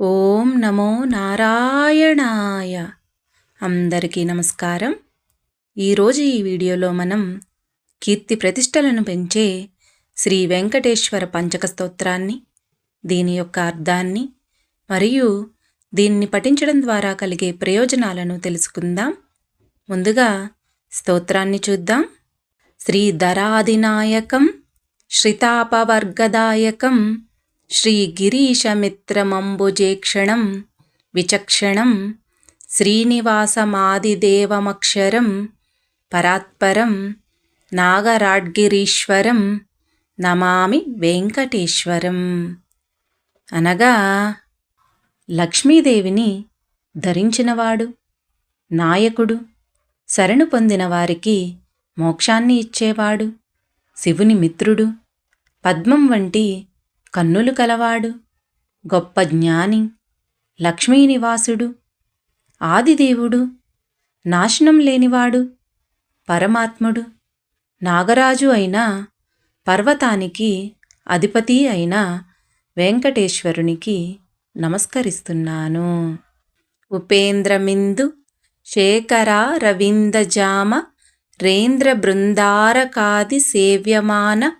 ఓం నమో నారాయణాయ. అందరికీ నమస్కారం. ఈరోజు ఈ వీడియోలో మనం కీర్తి ప్రతిష్టలను పెంచే శ్రీ వెంకటేశ్వర పంచక స్తోత్రాన్ని దీని యొక్క అర్థాన్ని మరియు దీన్ని పఠించడం ద్వారా కలిగే ప్రయోజనాలను తెలుసుకుందాం. ముందుగా స్తోత్రాన్ని చూద్దాం. శ్రీ ధరాధినాయకం శ్రితాపవర్గదాయకం శ్రీగిరీశమిత్రమంబుజేక్షణం విచక్షణం శ్రీనివాసమాదిదేవమక్షరం పరాత్పరం నాగరాడ్గిరీశ్వరం నమామి వెంకటేశ్వరం అనగా లక్ష్మీదేవిని ధరించినవాడు నాయకుడు శరణు పొందిన వారికి మోక్షాన్ని ఇచ్చేవాడు శివుని మిత్రుడు పద్మం వంటి కన్నులు కలవాడు గొప్ప జ్ఞాని లక్ష్మీనివాసుడు ఆదిదేవుడు నాశనం లేనివాడు పరమాత్ముడు నాగరాజు అయిన పర్వతానికి అధిపతి అయిన వెంకటేశ్వరునికి నమస్కరిస్తున్నాను. ఉపేంద్రమిందు శేఖర రవిందజామ రేంద్ర బృందారకాది సేవ్యమాన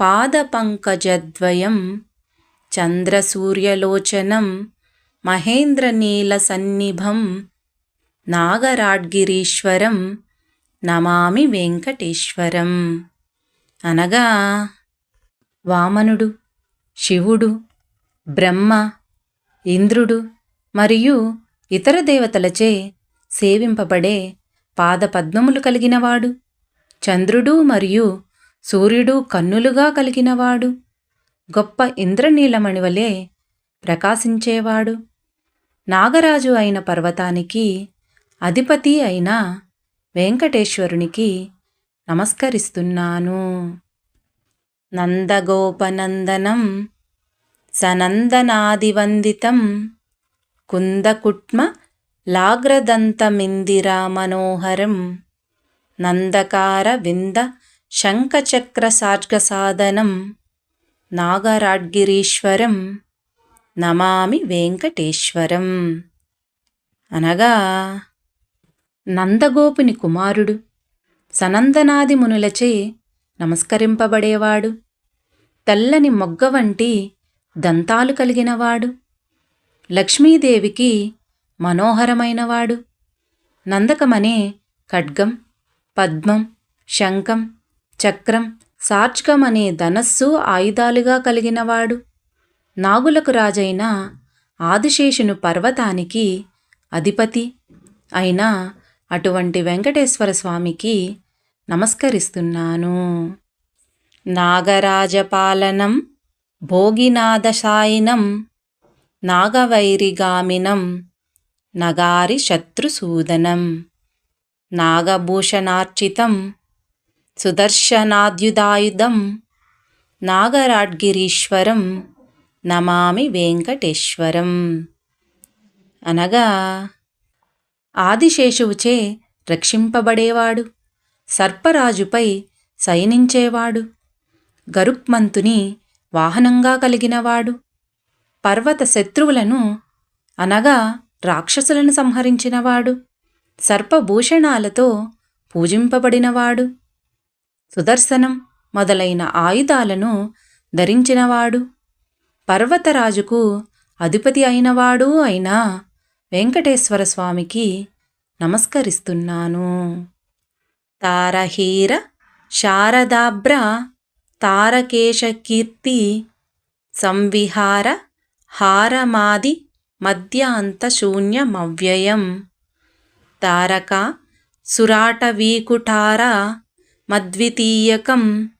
పాదపంకజద్వయం చంద్రసూర్యలోచనం మహేంద్రనీలసన్నిభం నాగరాడ్గిరీశ్వరం నమామి వెంకటేశ్వరం. అనగా వామనుడు శివుడు బ్రహ్మ ఇంద్రుడు మరియు ఇతర దేవతలచే సేవింపబడే పాదపద్మములు కలిగినవాడు. చంద్రుడు మరియు సూర్యుడు కన్నులుగా కలిగినవాడు. గొప్ప ఇంద్రనీలమణి వలె ప్రకాశించేవాడు. నాగరాజు అయిన పర్వతానికి అధిపతి అయిన వెంకటేశ్వరునికి నమస్కరిస్తున్నాను. నందగోపనందనం సనందనాదివందితం కుందకుట్మ లాగ్రదంతమిందిరా మనోహరం నందకార వింద శంఖచక్రసార్గసాదనం నాగరాడ్గిరీశ్వరం నమామి వెంకటేశ్వరం. అనగా నందగోపుని కుమారుడు సనందనాది మునులచే నమస్కరింపబడేవాడు తెల్లని మొగ్గ వంటి దంతాలు కలిగినవాడు లక్ష్మీదేవికి మనోహరమైనవాడు నందకమనే ఖడ్గం పద్మం శంఖం చక్రం సార్చకం అనే ధనస్సు ఆయుధాలుగా కలిగినవాడు. నాగులకు రాజైన ఆదిశేషును పర్వతానికి అధిపతి అయిన అటువంటి వెంకటేశ్వర స్వామికి నమస్కరిస్తున్నాను. నాగరాజపాలనం భోగినాథశాయినం నాగవైరిగామినం నగారి శత్రుసూదనం నాగభూషణార్చితం సుదర్శనాద్యుదాయుధం నాగరాడ్గిరీశ్వరం నమామి వెంకటేశ్వరం అనగా ఆదిశేషువుచే రక్షింపబడేవాడు సర్పరాజుపై శయనించేవాడు గరుక్మంతుని వాహనంగా కలిగినవాడు పర్వత శత్రువులను అనగా రాక్షసులను సంహరించినవాడు సర్పభూషణాలతో పూజింపబడినవాడు సుదర్శనం మొదలైన ఆయుధాలను ధరించినవాడు. పర్వతరాజుకు అధిపతి అయినవాడు అయిన వెంకటేశ్వర స్వామికి నమస్కరిస్తున్నాను. తారహీర శారదాభ్ర తారకేశకీర్తి సంవిహార హారమాది మధ్యాంతశూన్యమవ్యయం తారక సురాటవీకుటార మద్వితీయకం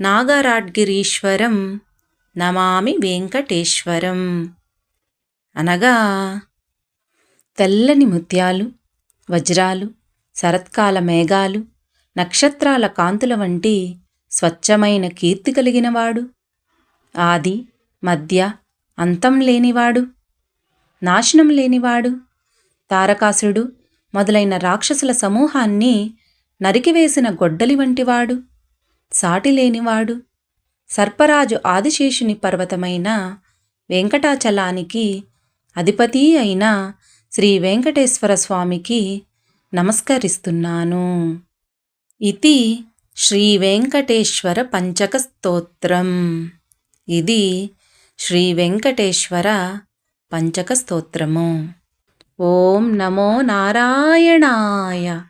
నాగరాడ్గిరీశ్వరం నమామి వెంకటేశ్వరం. అనగా తెల్లని ముత్యాలు వజ్రాలు శరత్కాల మేఘాలు నక్షత్రాల కాంతుల వంటి స్వచ్ఛమైన కీర్తి కలిగినవాడు. ఆది మధ్య అంతం లేనివాడు. నాశనం లేనివాడు. తారకాసుడు మొదలైన రాక్షసుల సమూహాన్ని నరికివేసిన గొడ్డలి వంటివాడు సాటిలేనివాడు సర్పరాజు ఆదిశేషుని పర్వతమైన వెంకటాచలానికి అధిపతి అయిన శ్రీ వెంకటేశ్వర స్వామికి నమస్కరిస్తున్నాను. ఇది శ్రీ వెంకటేశ్వర పంచక స్తోత్రం. ఇది శ్రీ వెంకటేశ్వర పంచక స్తోత్రము. ఓం నమో నారాయణాయ.